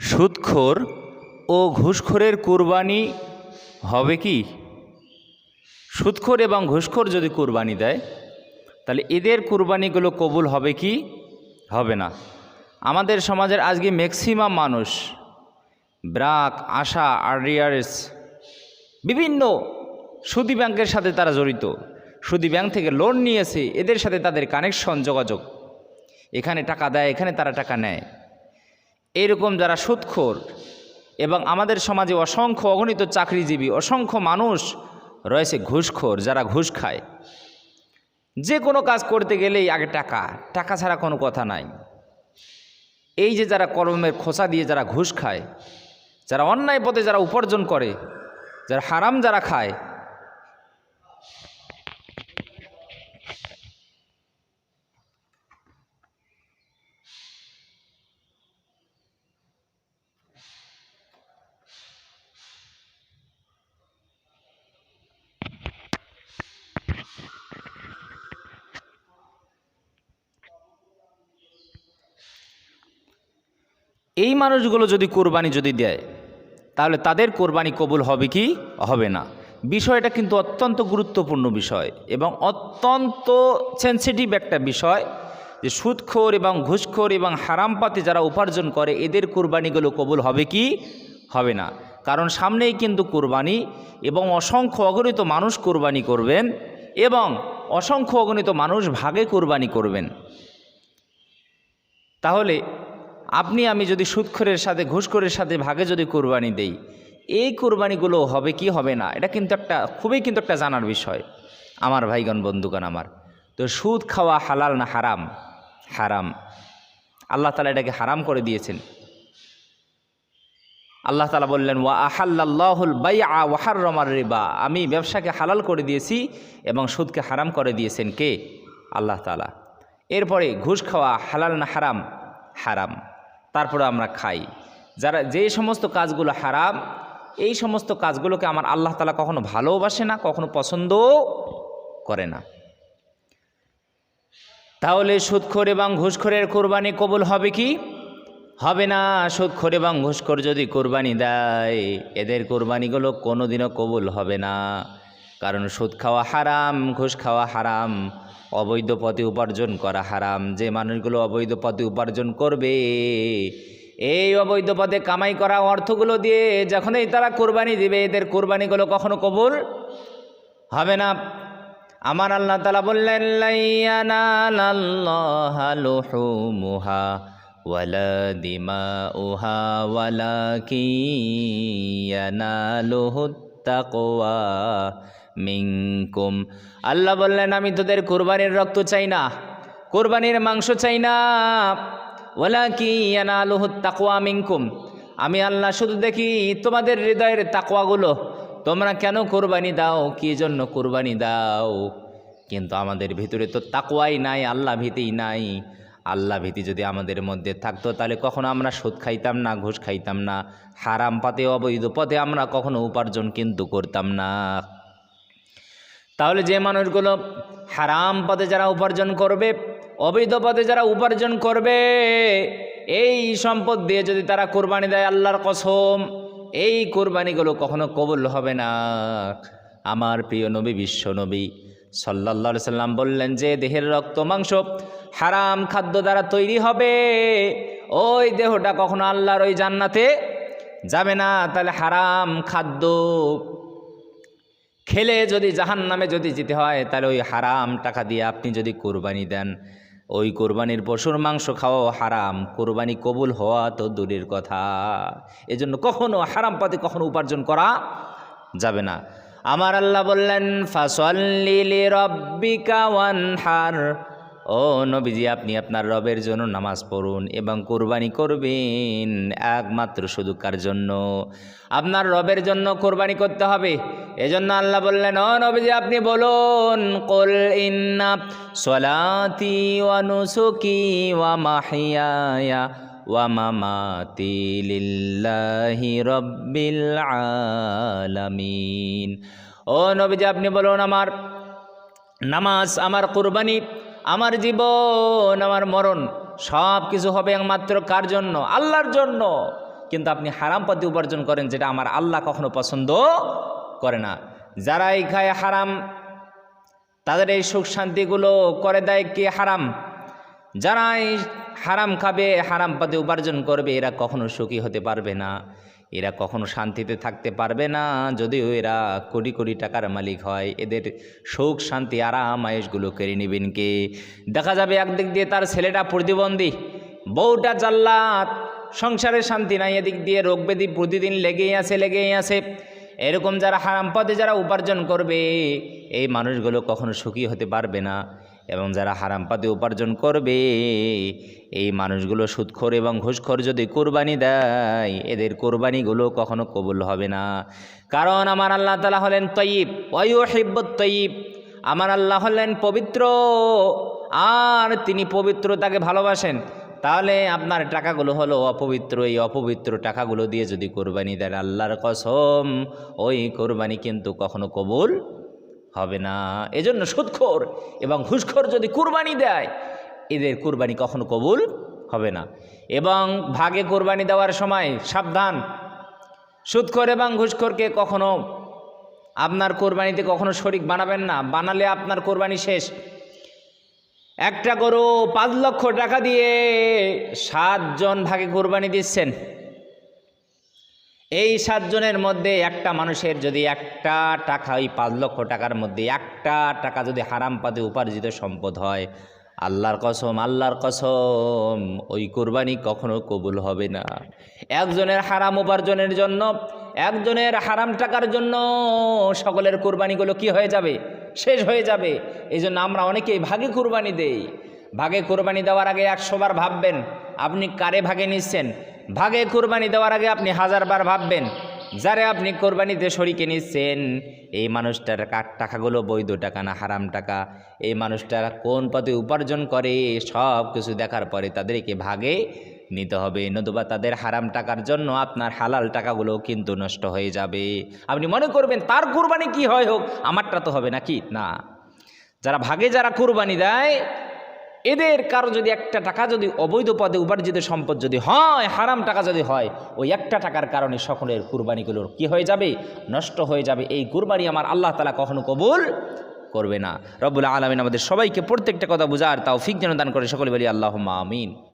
সুদখোর ও ঘুষখোরের কুরবানি হবে কি? সুদখোর এবং ঘুষখোর যদি কুরবানি দেয়, তাহলে এদের কুরবানিগুলো কবুল হবে কি? হবে না। আমাদের সমাজের আজকে ম্যাক্সিমাম মানুষ, ব্রাক, আশা, আরডিআরএস, বিভিন্ন সুদি ব্যাংকের সাথে তারা জড়িত। সুদি ব্যাংক থেকে লোন নিয়েছে, এদের সাথে তাদের কানেকশন যোগাযোগ। এখানে টাকা দেয়, এখানে তারা টাকা নেয়। এরকম যারা সুদখোর এবং আমাদের সমাজে অসংখ্য অগণিত চাকরিজীবী, অসংখ্য মানুষ রয়েছে ঘুষখোর, যারা ঘুষ খায়। যে কোনো কাজ করতে গেলেই আগে টাকা টাকা ছাড়া কোনো কথা নাই। এই যে যারা কলমের খোসা দিয়ে যারা ঘুষ খায়, যারা অন্যায় পথে যারা উপার্জন করে, যারা হারাম যারা খায় এই মানুষগুলো যদি কোরবানি যদি দেয়, তাহলে তাদের কোরবানি কবুল হবে কি? হবে না। বিষয়টা কিন্তু অত্যন্ত গুরুত্বপূর্ণ বিষয় এবং অত্যন্ত সেন্সিটিভ একটা বিষয় যে সুদখোর এবং ঘুষখোর এবং হারাম পাতে যারা উপার্জন করে, এদের কোরবানিগুলো কবুল হবে কি? হবে না। কারণ সামনেই কিন্তু কোরবানি এবং অসংখ্য অগণিত মানুষ কোরবানি করবেন এবং অসংখ্য অগণিত মানুষ ভাগে কোরবানি করবেন। তাহলে আপনি, আমি যদি সুদখোরের সাথে, ঘুষখোরের সাথে ভাগে যদি কোরবানি দেই, এই কোরবানিগুলো হবে কি হবে না? এটা কিন্তু একটা, খুবই কিন্তু একটা জানার বিষয়, আমার ভাইগণ, বন্ধুগণ আমার। তো সুদ খাওয়া হালাল না হারাম? হারাম। আল্লাহ তালা এটাকে হারাম করে দিয়েছেন। আল্লাহ তালা বললেন, ওয়া আহাল্লাহুল বাই আ ওয়াহার রমার রিবা। আমি ব্যবসাকে হালাল করে দিয়েছি এবং সুদকে হারাম করে দিয়েছেন কে? আল্লাহ তালা এরপরে ঘুষ খাওয়া হালাল না হারাম? হারাম। তারপরে আমরা খাই। যারা যে সমস্ত কাজগুলো হারাম, এই সমস্ত কাজগুলোকে আমার আল্লাহ তালা কখনো ভালোবাসে না, কখনো পছন্দও করে না। তাহলে সুদখোর এবং ঘুষখোরের কোরবানি কবুল হবে কি? হবে না। সুদখোর এবং ঘুষখোর যদি কোরবানি দেয়, এদের কোরবানিগুলো কোনোদিনও কবুল হবে না। কারণ সুদ খাওয়া হারাম, ঘুষ খাওয়া হারাম, অবৈধ পথে উপার্জন করা হারাম। যে মানুষগুলো অবৈধ পথে উপার্জন করবে, এই অবৈধ পথে কামাই করা অর্থগুলো দিয়ে যখনই তারা কোরবানি দিবে, এদের কোরবানিগুলো কখনো কবুল হবে না। আমার আল্লাহ তালা বললেন ওয়ালা দিমাউহা ওয়ালা কিয়ানালুহুত্তাকওয়া মিনকুম। আল্লাহ বললেন, আমি তোদের কোরবানির রক্ত চাই না, কোরবানির মাংস চাই না। ওলা কি ওয়ালা কিয়ানালুহুত্তাকওয়া মিনকুম। আমি আল্লাহ শুধু দেখি তোমাদের হৃদয়ের তাকওয়াগুলো। তোমরা কেন কোরবানি দাও? কী জন্য কোরবানি দাও? কিন্তু আমাদের ভিতরে তো তাকওয়াই নাই, আল্লাহ ভীতিই নাই। আল্লাহ ভীতি যদি আমাদের মধ্যে থাকতো, তাহলে কখনো আমরা সুদ খাইতাম না, ঘুষ খাইতাম না। হারাম পাতে অবৈধ পথে আমরা কখনো উপার্জন কিন্তু করতাম না। তাহলে যে মানুষগুলো হারাম পথে যারা উপার্জন করবে, অবৈধ পথে যারা উপার্জন করবে, এই সম্পদ দিয়ে যদি তারা কোরবানি দেয় আল্লাহর কসম, এই কোরবানিগুলো কখনো কবুল হবে না। আমার প্রিয় নবী, বিশ্ব নবী সাল্লাহ সাল্লাম বললেন যে, দেহের রক্ত, মাংস হারাম খাদ্য দ্বারা তৈরি হবে, ওই দেহটা কখনো আল্লাহর ওই জান্নাতে যাবে না। তাহলে হারাম খাদ্য খেলে যদি জাহান নামে যদি যেতে হয়, তাহলে ওই হারাম টাকা দিয়ে আপনি যদি কোরবানি দেন। ওই কোরবানির পশুর মাংস খাওয়াও হারাম, কোরবানি কবুল হওয়া তো দূরের কথা। এজন্য কখনো হারাম পথে কখনো উপার্জন করা যাবে না। আমার আল্লাহ বললেন ফাসল্লিলি রব্বিকা ওয়ানহার। ও নবীজি, আপনি আপনার রবের জন্য নামাজ পড়ুন এবং কোরবানি করবেন একমাত্র শুধু কার জন্য? আপনার রবের জন্য কোরবানি করতে হবে। এজন্য আল্লাহ বললেন, ও নবীজি, আপনি বলুন, কল ইন্না সলাতি ওয়া নুসুকি ওয়া ও নবীজি, আপনি বলুন, আমার নামাজ, আমার কোরবানি আমার জীবন, আমার মরণ, সব কিছু হবে একমাত্র কার জন্য? আল্লাহর জন্য। কিন্তু আপনি হারাম পথে উপার্জন করেন যেটা আমার আল্লাহ কখনো পছন্দ করে না। যারা এই খায় হারাম, তাদের এই সুখ শান্তিগুলো করে দেয় কি হারাম? যারা হারাম খাবে, হারাম পথে উপার্জন করবে, এরা কখনো সুখী হতে পারবে না। এরা কখনো শান্তিতে থাকতে পারবে না, যদিও এরা কোটি কোটি টাকার মালিক হয়। এদের সুখ, শান্তি, আরাম আয়েসগুলো কেড়ে নেবেন কে? দেখা যাবে একদিক দিয়ে তার ছেলেটা প্রতিবন্ধী, বউটা জাল্লাত সংসারে শান্তি নাই, এদিক দিয়ে রোগ ব্যাধি প্রতিদিন লেগেই আছে লেগেই আছে। এরকম যারা হারাম পথে যারা উপার্জন করবে, এই মানুষগুলো কখনো সুখী হতে পারবে না। এবং যারা হারাম পথে উপার্জন করবে, এই মানুষগুলো সুদখোর এবং ঘুষখোর যদি কোরবানি দেয়, এদের কোরবানিগুলো কখনো কবুল হবে না। কারণ আমার আল্লাহ তালা হলেন তয়িব, ওয়ু হিব্বত তয়িব। আমার আল্লাহ হলেন পবিত্র, আর তিনি পবিত্রতাকে ভালোবাসেন। তাহলে আপনার টাকাগুলো হলো অপবিত্র, এই অপবিত্র টাকাগুলো দিয়ে যদি কোরবানি দেন, আল্লাহর কসম, ওই কোরবানি কিন্তু কখনো কবুল হবে না। এজন্য সুদখোর এবং ঘুষখোর যদি কুরবানি দেয়, এদের কুরবানি কখনো কবুল হবে না। এবং ভাগে কোরবানি দেওয়ার সময় সাবধান। সুদখোর এবং ঘুষখোরকে কখনো আপনার কোরবানিতে কখনো শরিক বানাবেন না। বানালে আপনার কোরবানি শেষ। একটা গরু পাঁচ লক্ষ টাকা দিয়ে সাতজন ভাগে কোরবানি দিচ্ছেন। এই সাতজনের মধ্যে একটা মানুষের যদি একটা টাকা, ওই পাঁচ লক্ষ টাকার মধ্যে একটা টাকা যদি হারাম পাতে উপার্জিত সম্পদ হয়, আল্লাহর কসম আল্লাহর কসম, ওই কোরবানি কখনো কবুল হবে না। একজনের হারাম উপার্জনের জন্য, একজনের হারাম টাকার জন্য সকলের কোরবানিগুলো কি হয়ে যাবে? শেষ হয়ে যাবে। এই জন্য আমরা অনেকেই ভাগে কোরবানি দেই। ভাগে কোরবানি দেওয়ার আগে একশোবার ভাববেন, আপনি কারে ভাগে নিচ্ছেন? ভাগে কোরবানি দেওয়ার আগে আপনি হাজারবার ভাববেন, যারে আপনি কোরবানিতে শরিকে নিচ্ছেন, এই মানুষটার কার টাকাগুলো, বৈধ টাকা না হারাম টাকা, এই মানুষটার কোন পথে উপার্জন করে, সব কিছু দেখার পরে তাদেরকে ভাগে নিতে হবে, নতুবা তাদের হারাম টাকার জন্য আপনার হালাল টাকাগুলো কিন্তু নষ্ট হয়ে যাবে। আপনি মনে করবেন, তার কোরবানি কি হয় হোক, আমারটা তো হবে নাকি? না। যারা ভাগে যারা কোরবানি দেয় এদের কারও যদি একটা টাকা যদি অবৈধ পদে উপার্জিত সম্পদ যদি হয়, হারাম টাকা যদি হয়, ওই একটা টাকার কারণে সকলের কুরবানিগুলোর কি হয়ে যাবে? নষ্ট হয়ে যাবে। এই কুরবানি আমার আল্লাহ তালা কখনো কবুল করবে না। রবুল্লা আলমিন আমাদের সবাইকে প্রত্যেকটা কথা বোঝার তাও ফিক যেন দান করে সকলে বলি আল্লাহ আমিন।